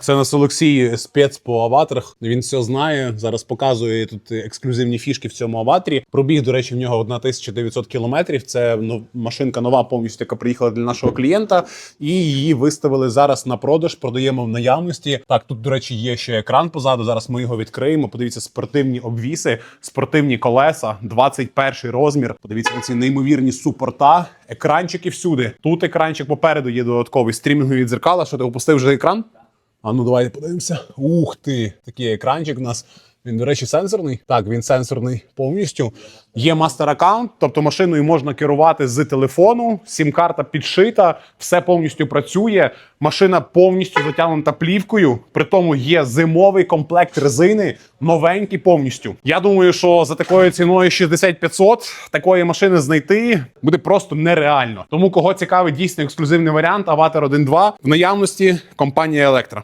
Це на Олексій спец по аваторах. Він все знає. Зараз показує тут ексклюзивні фішки в цьому аваторі. Пробіг, до речі, в нього 1900 кілометрів. Це ну, машинка нова, повністю яка приїхала для нашого клієнта, і її виставили зараз на продаж. Продаємо в наявності. Так, тут, до речі, є ще екран позаду. Зараз ми його відкриємо. Подивіться, спортивні обвіси, спортивні колеса, 21 розмір. Подивіться на ці неймовірні супорта. Екранчики всюди. Тут екранчик попереду є додатковий стрімінгові дзеркала. Що ти опустив вже екран? А ну давайте подивимося. Ух ти! Такий екранчик у нас. Він, до речі, сенсорний. Так, він сенсорний повністю. Є мастер аккаунт, тобто машиною можна керувати з телефону. Сім-карта підшита, все повністю працює. Машина повністю затягнута плівкою. При тому є зимовий комплект резини, новенький повністю. Я думаю, що за такою ціною 6500 такої машини знайти буде просто нереально. Тому кого цікавить дійсно ексклюзивний варіант Avatar 1.2 в наявності компанія Електра.